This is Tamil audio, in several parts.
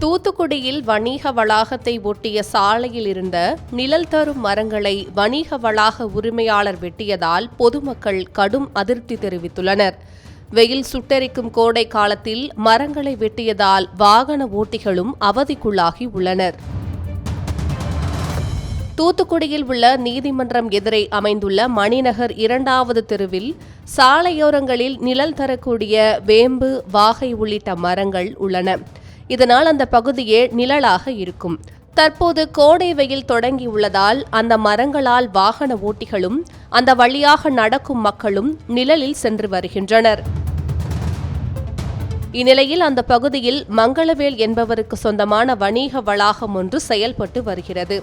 தூத்துக்குடியில் வணிக வளாகத்தை ஒட்டிய சாலையில் இருந்த நிழல் தரும் மரங்களை வணிக வளாக உரிமையாளர் வெட்டியதால் பொதுமக்கள் கடும் அதிருப்தி தெரிவித்துள்ளனர். வெயில் சுட்டெரிக்கும் கோடை காலத்தில் மரங்களை வெட்டியதால் வாகன ஓட்டிகளும் அவதிக்குள்ளாகி உள்ளனர். தூத்துக்குடியில் உள்ள நீதிமன்றம் எதிரே அமைந்துள்ள மணிநகர் இரண்டாவது தெருவில் சாலையோரங்களில் நிழல் தரக்கூடிய வேம்பு வாகை உள்ளிட்ட மரங்கள் உள்ளன. இதனால் அந்த பகுதியே நிழலாக இருக்கும். தற்போது கோடை வெயில் தொடங்கியுள்ளதால் அந்த மரங்களால் வாகன ஓட்டிகளும் அந்த வழியாக நடக்கும் மக்களும் நிழலில் சென்று வருகின்றனர். இந்நிலையில் அந்த பகுதியில் மங்களவேல் என்பவருக்கு சொந்தமான வணிக வளாகம் ஒன்று செயல்பட்டு வருகிறது.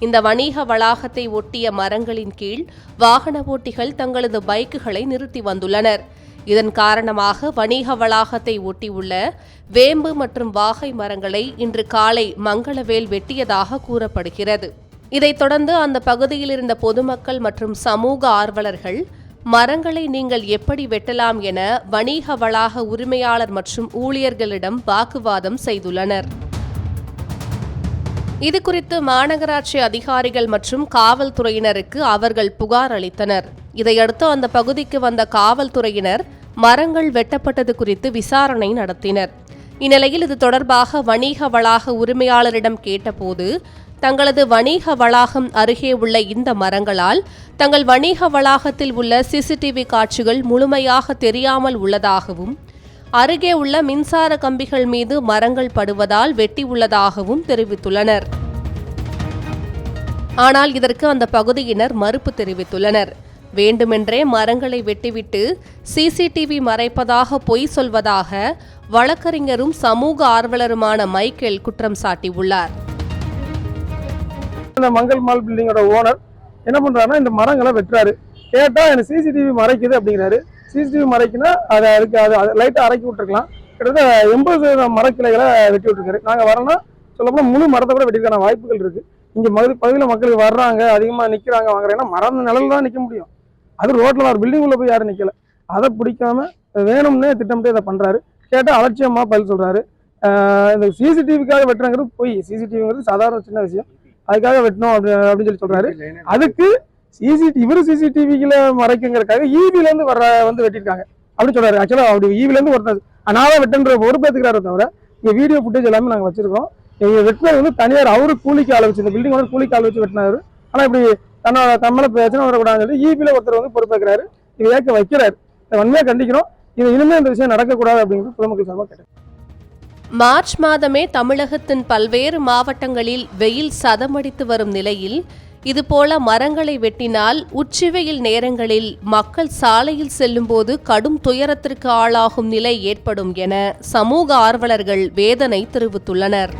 இந்த வணிக வளாகத்தை ஒட்டிய மரங்களின் கீழ் வாகன ஓட்டிகள் தங்களது பைக்குகளை நிறுத்தி வந்துள்ளனர். இதன் காரணமாக வணிக வளாகத்தை ஒட்டியுள்ள வேம்பு மற்றும் வாகை மரங்களை இன்று காலை மங்களவேல் வெட்டியதாக கூறப்படுகிறது. இதைத் தொடர்ந்து அந்த பகுதியில் இருந்த பொதுமக்கள் மற்றும் சமூக ஆர்வலர்கள் மரங்களை நீங்கள் எப்படி வெட்டலாம் என வணிக வளாக உரிமையாளர் மற்றும் ஊழியர்களிடம் வாக்குவாதம் செய்துள்ளனர். இது குறித்து மாநகராட்சி அதிகாரிகள் மற்றும் காவல்துறையினருக்கு அவர்கள் புகார் அளித்தனர். இதையடுத்து அந்த பகுதிக்கு வந்த காவல்துறையினர் மரங்கள் வெட்டப்பட்டது குறித்து விசாரணை நடத்தினர். இந்நிலையில் இது தொடர்பாக வணிக வளாக உரிமையாளரிடம் கேட்டபோது தங்களது வணிக வளாகம் அருகே உள்ள இந்த மரங்களால் தங்கள் வணிக வளாகத்தில் உள்ள சிசிடிவி காட்சிகள் முழுமையாக தெரியாமல் உள்ளதாகவும் அருகே உள்ள மின்சார கம்பிகள் மீது மரங்கள் படுவதால் வெட்டியுள்ளதாகவும் தெரிவித்துள்ளனர். ஆனால் இதற்கு அந்த பகுதியினர் மறுப்பு தெரிவித்துள்ளனர். வேண்டுமென்றே மரங்களை வெட்டிவிட்டு சிசிடிவி மறைப்பதாக பொய் சொல்வதாக வழக்கறிஞரும் சமூக ஆர்வலருமான மைக்கேல் குற்றம் சாட்டியுள்ளார். இந்த மங்கள் மால் பில்டிங்கோட ஓனர் என்ன பண்றாருன்னா இந்த மரங்களை வெட்டுறாரு. கேட்டா எனக்கு சிசிடிவி மறைக்குது அப்படிங்கிறாரு. சிசிடிவி மறைக்குன்னா அதை அதுக்கு அது லைட்டாக அரைக்கி விட்டுருக்கலாம். கிட்டத்தட்ட எண்பது சதவீதம் மரக்கிளைகளை வெட்டி விட்டுருக்காரு. நாங்கள் வரோம்னா சொல்லப்போனால் முழு மரத்தை கூட வெட்டிருக்கான வாய்ப்புகள் இருக்குது இங்கே மகுதி பகுதியில் மக்கள் வர்றாங்க அதிகமாக நிற்கிறாங்க வாங்குறாங்கன்னா மரம் நிழல் தான் நிற்க முடியும். அது ரோட்டில் ஒரு பில்டிங் உள்ளே போய் யாரும் நிற்கலை அதை பிடிக்காம வேணும்னே திட்டமிட்டு இதை பண்ணுறாரு கேட்டால் அலட்சியமாக பதில் சொல்கிறாரு இந்த சிசிடிவிக்காக வெட்டுறாங்கிறது போய். சிசிடிவிங்கிறது சாதாரண சின்ன விஷயம். அதுக்காக வெட்டணும் அப்படி அப்படின்னு சொல்லி சொல்கிறாரு அதுக்கு சிசிடி இவர் சிசிடிவிக்குல மறைக்குங்கிறக்காக ஈவில இருந்து வர்ற வந்து வெட்டிருக்காங்க அப்படின்னு சொல்றாரு. ஆக்சுவலா அப்படி ஈவில இருந்து ஒருத்தர். நான் தான் வெட்டுன்ற பொறுப்பேற்றுக்கிறாரு தவிர இங்க வீடியோ ஃபுட்டேஜ் எல்லாமே நாங்க வச்சிருக்கோம். இங்க வெட்டினது வந்து தனியார் அவரு கூலிக்கு ஆள் வச்சு இந்த பில்டிங் வந்து கூலிக்கு ஆள் வச்சு வெட்டினாரு. ஆனா இப்படி தன்னோட தம்மள பிரச்சனை வரக்கூடாதுன்னு சொல்லி ஈபில ஒருத்தர் வந்து பொறுப்பேற்கிறாரு. இது ஏற்க வைக்கிறாரு. இதை கண்டிக்கிறோம். இது இனிமே இந்த விஷயம் நடக்கக்கூடாது அப்படிங்கிறது பொதுமக்கள் சார்பாக கேட்டேன் மார்ச் மாதமே தமிழகத்தின் பல்வேறு மாவட்டங்களில் வெயில் சதமடித்து வரும் நிலையில் இதுபோல மரங்களை வெட்டினால் உச்சிவெயில் நேரங்களில் மக்கள் சாலையில் செல்லும்போது கடும் துயரத்திற்கு ஆளாகும் நிலை ஏற்படும் என சமூக ஆர்வலர்கள் வேதனை தெரிவித்துள்ளனர்.